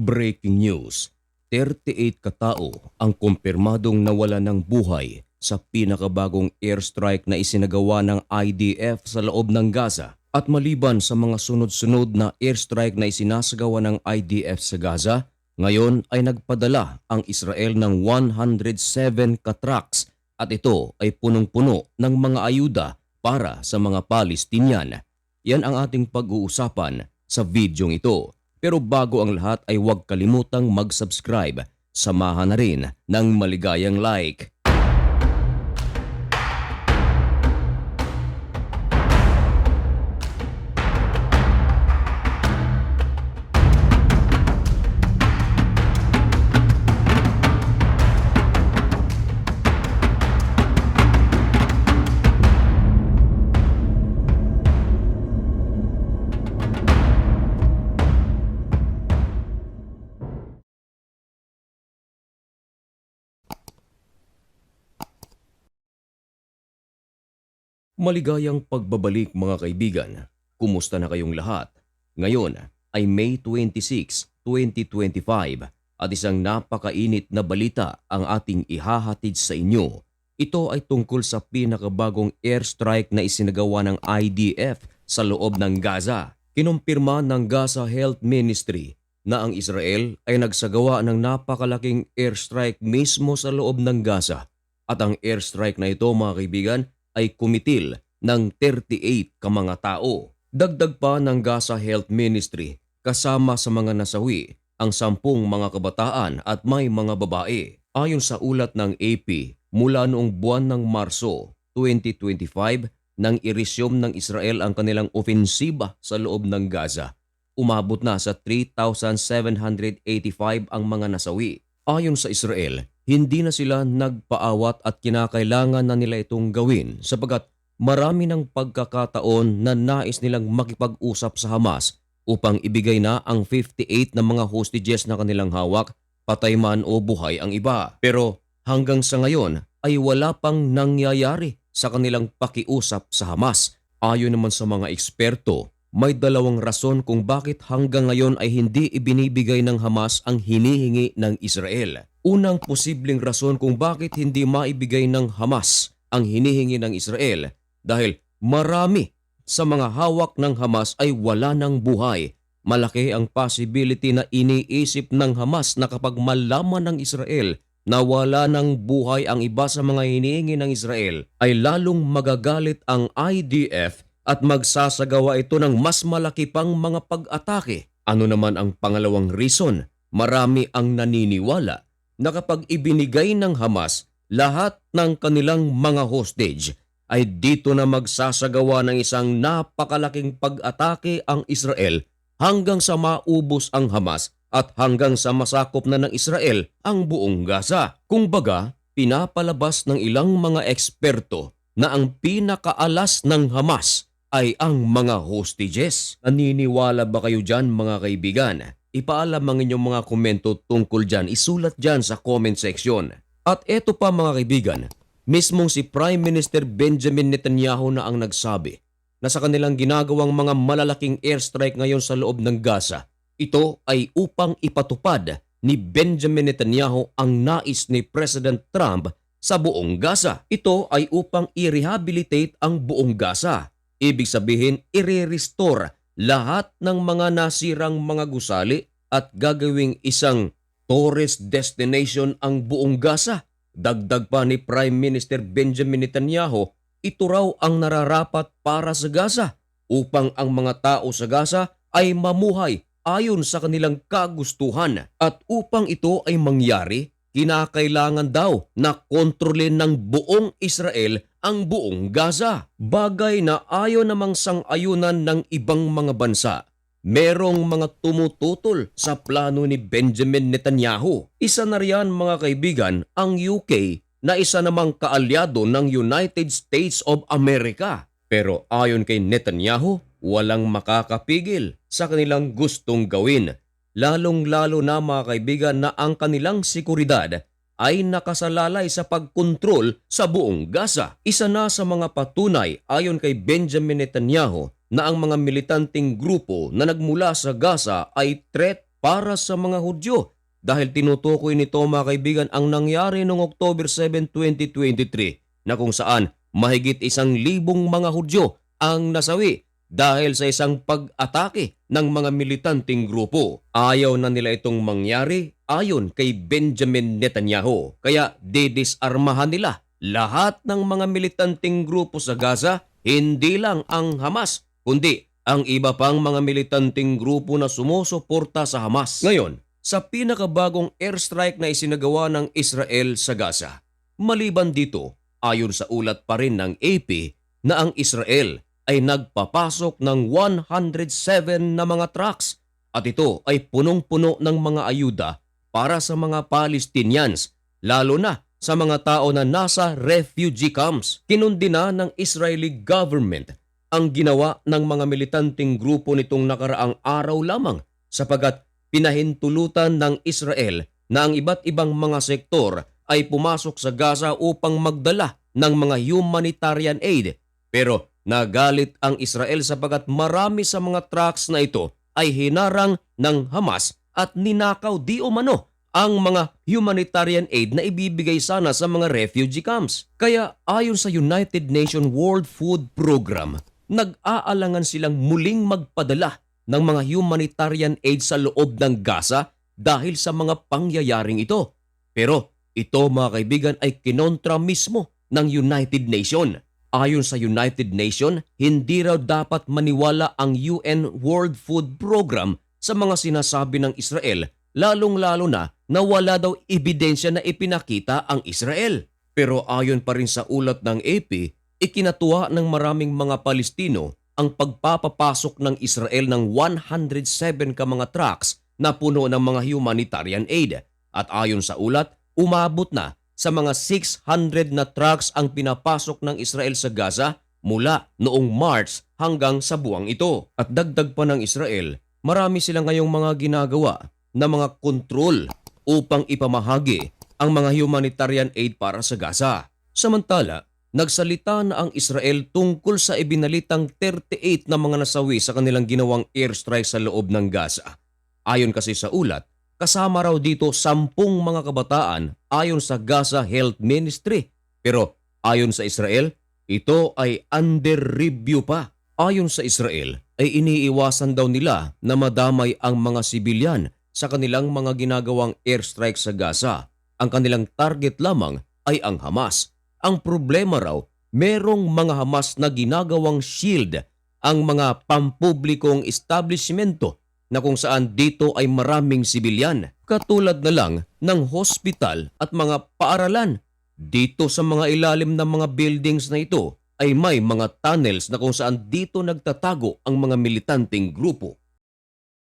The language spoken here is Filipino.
Breaking news, 38 katao ang kumpirmadong nawala ng buhay sa pinakabagong airstrike na isinagawa ng IDF sa loob ng Gaza. At maliban sa mga sunod-sunod na airstrike na isinasagawa ng IDF sa Gaza, ngayon ay nagpadala ang Israel ng 107 katraks at ito ay punong-puno ng mga ayuda para sa mga Palestinian. Yan ang ating pag-uusapan sa videong ito. Pero bago ang lahat ay huwag kalimutang mag-subscribe. Samahan na rin ng maligayang like. Maligayang pagbabalik mga kaibigan. Kumusta na kayong lahat? Ngayon ay May 26, 2025 at isang napakainit na balita ang ating ihahatid sa inyo. Ito ay tungkol sa pinakabagong airstrike na isinagawa ng IDF sa loob ng Gaza. Kinumpirma ng Gaza Health Ministry na ang Israel ay nagsagawa ng napakalaking airstrike mismo sa loob ng Gaza. At ang airstrike na ito mga kaibigan ay kumitil ng 38 ka mga tao. Dagdag pa ng Gaza Health Ministry kasama sa mga nasawi ang sampung mga kabataan at may mga babae. Ayon sa ulat ng AP, mula noong buwan ng Marso 2025 nang irisyom ng Israel ang kanilang ofensiba sa loob ng Gaza. Umabot na sa 3,785 ang mga nasawi. Ayon sa Israel, hindi na sila nagpaawat at kinakailangan na nila itong gawin sapagat marami ng pagkakataon na nais nilang makipag-usap sa Hamas upang ibigay na ang 58 na mga hostages na kanilang hawak, patay man o buhay ang iba. Pero hanggang sa ngayon ay wala pang nangyayari sa kanilang pakiusap sa Hamas. Ayon naman sa mga eksperto, may dalawang rason kung bakit hanggang ngayon ay hindi ibinibigay ng Hamas ang hinihingi ng Israel. Unang posibleng rason kung bakit hindi maibigay ng Hamas ang hinihingi ng Israel dahil marami sa mga hawak ng Hamas ay wala ng buhay. Malaki ang possibility na iniisip ng Hamas na kapag malaman ng Israel na wala ng buhay ang iba sa mga hinihingi ng Israel ay lalong magagalit ang IDF at magsasagawa ito ng mas malaki pang mga pag-atake. Ano naman ang pangalawang reason? Marami ang naniniwala na kapag ibinigay ng Hamas lahat ng kanilang mga hostage ay dito na magsasagawa ng isang napakalaking pag-atake ang Israel hanggang sa maubos ang Hamas at hanggang sa masakop na ng Israel ang buong Gaza. Kung baga, pinapalabas ng ilang mga eksperto na ang pinakaalas ng Hamas ay ang mga hostages. Naniniwala ba kayo dyan mga kaibigan? Ipaalam ang inyong mga komento tungkol dyan. Isulat dyan sa comment section. At eto pa mga kaibigan, mismong si Prime Minister Benjamin Netanyahu na ang nagsabi na sa kanilang ginagawang mga malalaking airstrike ngayon sa loob ng Gaza, ito ay upang ipatupad ni Benjamin Netanyahu ang nais ni President Trump sa buong Gaza. Ito ay upang i-rehabilitate ang buong Gaza. Ibig sabihin, i-restore lahat ng mga nasirang mga gusali at gagawing isang tourist destination ang buong Gaza. Dagdag pa ni Prime Minister Benjamin Netanyahu, ito raw ang nararapat para sa Gaza upang ang mga tao sa Gaza ay mamuhay ayon sa kanilang kagustuhan at upang ito ay mangyari, kinakailangan daw na kontrolin ng buong Israel ang buong Gaza. Bagay na ayon namang sang-ayunan ng ibang mga bansa. Merong mga tumututol sa plano ni Benjamin Netanyahu. Isa na riyan mga kaibigan ang UK na isa namang kaalyado ng United States of America. Pero ayon kay Netanyahu, walang makakapigil sa kanilang gustong gawin. Lalong-lalo na mga kaibigan na ang kanilang sikuridad ay nakasalalay sa pagkontrol sa buong Gaza. Isa na sa mga patunay ayon kay Benjamin Netanyahu na ang mga militanteng grupo na nagmula sa Gaza ay threat para sa mga Hudyo dahil tinutukoy nito mga kaibigan ang nangyari noong October 7, 2023 na kung saan mahigit isang libong mga Hudyo ang nasawi dahil sa isang pag-atake ng mga militanteng grupo. Ayaw na nila itong mangyari ayon kay Benjamin Netanyahu kaya didisarmahan nila lahat ng mga militanteng grupo sa Gaza, hindi lang ang Hamas, kundi ang iba pang mga militanteng grupo na sumusuporta sa Hamas. Ngayon, sa pinakabagong airstrike na isinagawa ng Israel sa Gaza, maliban dito, ayon sa ulat pa rin ng AP na ang Israel ay nagpapasok ng 107 na mga trucks at ito ay punong-puno ng mga ayuda para sa mga Palestinians, lalo na sa mga tao na nasa refugee camps. Kinundi na ng Israeli government ang ginawa ng mga militanteng grupo nitong nakaraang araw lamang sapagat pinahintulutan ng Israel na ang iba't ibang mga sektor ay pumasok sa Gaza upang magdala ng mga humanitarian aid. Pero nagalit ang Israel sapagat marami sa mga trucks na ito ay hinarang ng Hamas at ninakaw di umano ang mga humanitarian aid na ibibigay sana sa mga refugee camps. Kaya ayon sa United Nations World Food Program, nag-aalangan silang muling magpadala ng mga humanitarian aid sa loob ng Gaza dahil sa mga pangyayaring ito. Pero ito mga kaibigan ay kinontra mismo ng United Nation. Ayon sa United Nation, hindi raw dapat maniwala ang UN World Food Program sa mga sinasabi ng Israel lalong-lalo na na wala daw ebidensya na ipinakita ang Israel. Pero ayon pa rin sa ulat ng AP, ikinatuwa ng maraming mga Palestino ang pagpapapasok ng Israel ng 107 ka mga trucks na puno ng mga humanitarian aid. At ayon sa ulat, umabot na sa mga 600 na trucks ang pinapasok ng Israel sa Gaza mula noong March hanggang sa buwang ito. At dagdag pa ng Israel, marami silang ngayong mga ginagawa na mga kontrol upang ipamahagi ang mga humanitarian aid para sa Gaza. Samantala, nagsalita na ang Israel tungkol sa ibinalitang 38 na mga nasawi sa kanilang ginawang airstrike sa loob ng Gaza. Ayon kasi sa ulat, kasama raw dito sampung mga kabataan ayon sa Gaza Health Ministry. Pero ayon sa Israel, ito ay under review pa. Ayon sa Israel, ay iniiwasan daw nila na madamay ang mga sibilyan sa kanilang mga ginagawang airstrike sa Gaza. Ang kanilang target lamang ay ang Hamas. Ang problema raw, merong mga Hamas na ginagawang shield ang mga pampublikong establishmento na kung saan dito ay maraming sibilyan, katulad na lang ng hospital at mga paaralan. Dito sa mga ilalim ng mga buildings na ito ay may mga tunnels na kung saan dito nagtatago ang mga militanteng grupo.